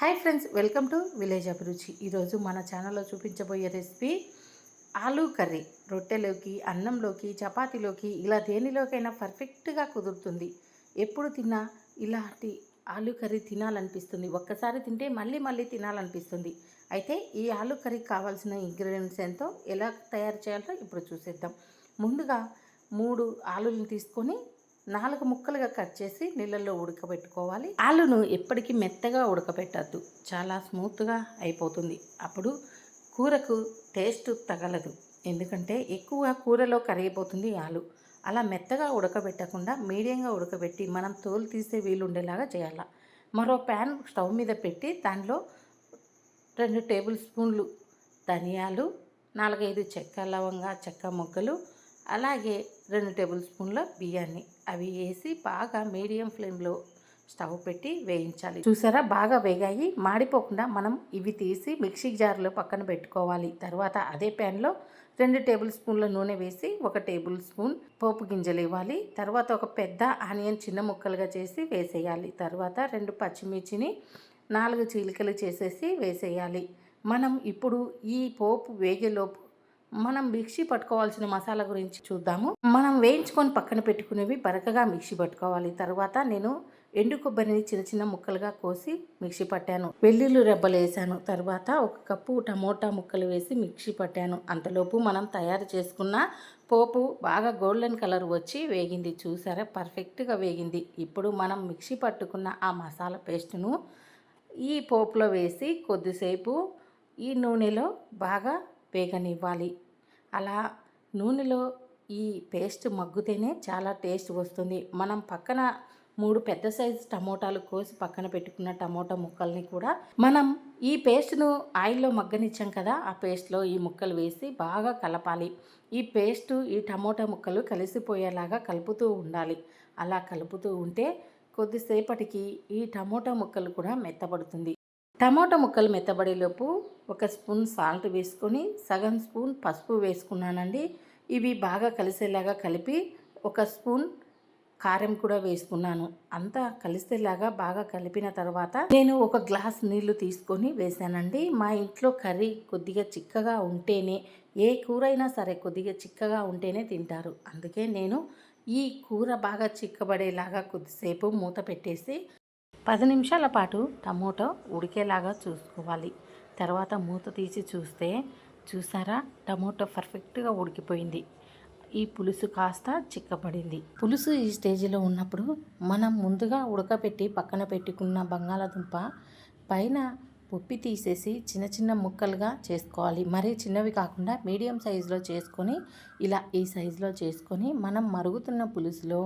Hi friends welcome to village Abhiruchi. ఈరోజు మన ఛానల్లో చూపించబోయే రెసిపీ ఆలూ కర్రీ. రొట్టెలోకి అన్నంలోకి చపాతీలోకి ఇలా దేనిలోకైనా పర్ఫెక్ట్గా కుదురుతుంది. ఎప్పుడు తిన్నా ఇలాంటి ఆలూ కర్రీ తినాలనిపిస్తుంది. ఒక్కసారి తింటే మళ్ళీ మళ్ళీ తినాలనిపిస్తుంది. అయితే ఈ ఆలూ కర్రీకి కావాల్సిన ఇంగ్రీడియంట్స్ ఎంతో ఎలా తయారు చేయాలో ఇప్పుడు చూసేద్దాం. ముందుగా మూడు ఆలులను తీసుకొని నాలుగు ముక్కలుగా కట్ చేసి నీళ్ళల్లో ఉడకబెట్టుకోవాలి. ఆలును ఎప్పటికీ మెత్తగా ఉడకబెట్టద్దు. చాలా స్మూత్గా అయిపోతుంది. అప్పుడు కూరకు టేస్ట్ తగలదు. ఎందుకంటే ఎక్కువ కూరలో కరిగిపోతుంది ఆలు. అలా మెత్తగా ఉడకబెట్టకుండా మీడియంగా ఉడకబెట్టి మనం తోలు తీసే వీలు ఉండేలాగా చేయాలి. మరో ప్యాన్ స్టవ్ మీద పెట్టి దానిలో రెండు టేబుల్ స్పూన్లు ధనియాలు నాలుగైదు చెక్క లవంగా చెక్క మొగ్గలు అలాగే రెండు టేబుల్ స్పూన్ల బియ్యాన్ని అవి వేసి బాగా మీడియం ఫ్లేమ్లో స్టవ్ పెట్టి వేయించాలి. చూసారా? బాగా వేగాయి. మాడిపోకుండా మనం ఇవి తీసి మిక్సీ జార్లో పక్కన పెట్టుకోవాలి. తర్వాత అదే ప్యాన్లో రెండు టేబుల్ స్పూన్ల నూనె వేసి ఒక టేబుల్ స్పూన్ పోపు గింజలు ఇవ్వాలి. తర్వాత ఒక పెద్ద ఆనియన్ చిన్న ముక్కలుగా చేసి వేసేయాలి. తర్వాత రెండు పచ్చిమిర్చిని నాలుగు చీలికలు చేసేసి వేసేయాలి. మనం ఇప్పుడు ఈ పోపు వేగేలోపు మనం మిక్సీ పట్టుకోవాల్సిన మసాలా గురించి చూద్దాము. మనం వేయించుకొని పక్కన పెట్టుకునేవి బరకగా మిక్సీ పట్టుకోవాలి. తర్వాత నేను ఎండు కొబ్బరిని చిన్న చిన్న ముక్కలుగా కోసి మిక్సీ పట్టాను. వెల్లుల్లి రెబ్బలు వేసాను. తర్వాత ఒక కప్పు టమోటా ముక్కలు వేసి మిక్సీ పట్టాను. అంతలోపు మనం తయారు చేసుకున్న పోపు బాగా గోల్డెన్ కలర్ వచ్చి వేగింది. చూసారా? పర్ఫెక్ట్గా వేగింది. ఇప్పుడు మనం మిక్సీ పట్టుకున్న ఆ మసాలా పేస్ట్ను ఈ పోపులో వేసి కొద్దిసేపు ఈ నూనెలో బాగా వేగనివ్వాలి. అలా నూనెలో ఈ పేస్ట్ మగ్గుతేనే చాలా టేస్ట్ వస్తుంది. మనం పక్కన మూడు పెద్ద సైజు టమోటాలు కోసి పక్కన పెట్టుకున్న టమోటా ముక్కల్ని కూడా మనం ఈ పేస్ట్ను ఆయిల్లో మగ్గనిచ్చాం కదా ఆ పేస్ట్లో ఈ ముక్కలు వేసి బాగా కలపాలి. ఈ పేస్టు ఈ టమోటా ముక్కలు కలిసిపోయేలాగా కలుపుతూ ఉండాలి. అలా కలుపుతూ ఉంటే కొద్దిసేపటికి ఈ టమోటా ముక్కలు కూడా మెత్తబడుతుంది టమాటో ముక్కలు మెత్తబడేలోపు ఒక స్పూన్ సాల్ట్ వేసుకొని సగం స్పూన్ పసుపు వేసుకున్నానండి. ఇవి బాగా కలిసేలాగా కలిపి ఒక స్పూన్ కారం కూడా వేసుకున్నాను. అంతా కలిసేలాగా బాగా కలిపిన తర్వాత నేను ఒక గ్లాస్ నీళ్ళు తీసుకొని వేసానండి మా ఇంట్లో కర్రీ కొద్దిగా చిక్కగా ఉంటేనే ఏ కూర అయినా సరే కొద్దిగా చిక్కగా ఉంటేనే తింటారు. అందుకే నేను ఈ కూర బాగా చిక్కబడేలాగా కొద్దిసేపు మూత పెట్టేసి పది నిమిషాల పాటు టమోటో ఉడికేలాగా చూసుకోవాలి. తర్వాత మూత తీసి చూస్తే చూసారా? టమోటో పర్ఫెక్ట్గా ఉడికిపోయింది. ఈ పులుసు కాస్త చిక్కబడింది. పులుసు ఈ స్టేజ్లో ఉన్నప్పుడు మనం ముందుగా ఉడకపెట్టి పక్కన పెట్టుకున్న బంగాళాదుంప పైన ఉప్పి తీసేసి చిన్న చిన్న ముక్కలుగా చేసుకోవాలి. మరీ చిన్నవి కాకుండా మీడియం సైజులో చేసుకొని ఇలా ఈ సైజులో చేసుకొని మనం మరుగుతున్న పులుసులో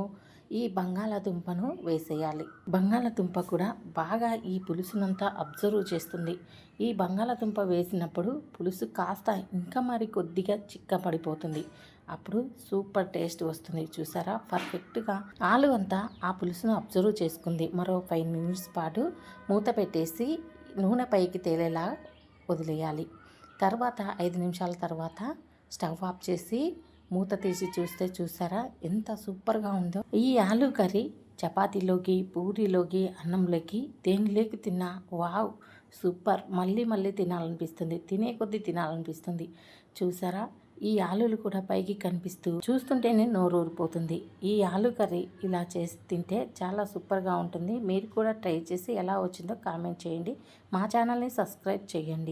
ఈ బంగాళాదుంపను వేసేయాలి. బంగాళాదుంప కూడా బాగా ఈ పులుసునంతా అబ్జర్వ్ చేస్తుంది. ఈ బంగాళాదుంప వేసినప్పుడు పులుసు కాస్త ఇంకా మరి కొద్దిగా చిక్క పడిపోతుంది అప్పుడు సూపర్ టేస్ట్ వస్తుంది. చూసారా? పర్ఫెక్ట్గా ఆలు అంతా ఆ పులుసును అబ్జర్వ్ చేసుకుంది. మరో ఫైవ్ మినిట్స్ పాటు మూత పెట్టేసి నూనె పైకి తేలేలా వదిలేయాలి. తర్వాత ఐదు నిమిషాల తర్వాత స్టవ్ ఆఫ్ చేసి మూత తీసి చూస్తే చూసారా? ఎంత సూపర్గా ఉందో. ఈ ఆలు కర్రీ చపాతీలోకి పూరీలోకి అన్నంలోకి దేనిలోకి తిన్నా వావ్ సూపర్. మళ్ళీ మళ్ళీ తినాలనిపిస్తుంది. తినే కొద్దీ తినాలనిపిస్తుంది. చూసారా? ఈ ఆలులు కూడా పైకి కనిపిస్తూ చూస్తుంటేనే నోరు ఊరిపోతుంది ఈ ఆలు కర్రీ ఇలా చేసి తింటే చాలా సూపర్గా ఉంటుంది. మీరు కూడా ట్రై చేసి ఎలా వచ్చిందో కామెంట్ చేయండి. మా ఛానల్ని సబ్స్క్రైబ్ చేయండి.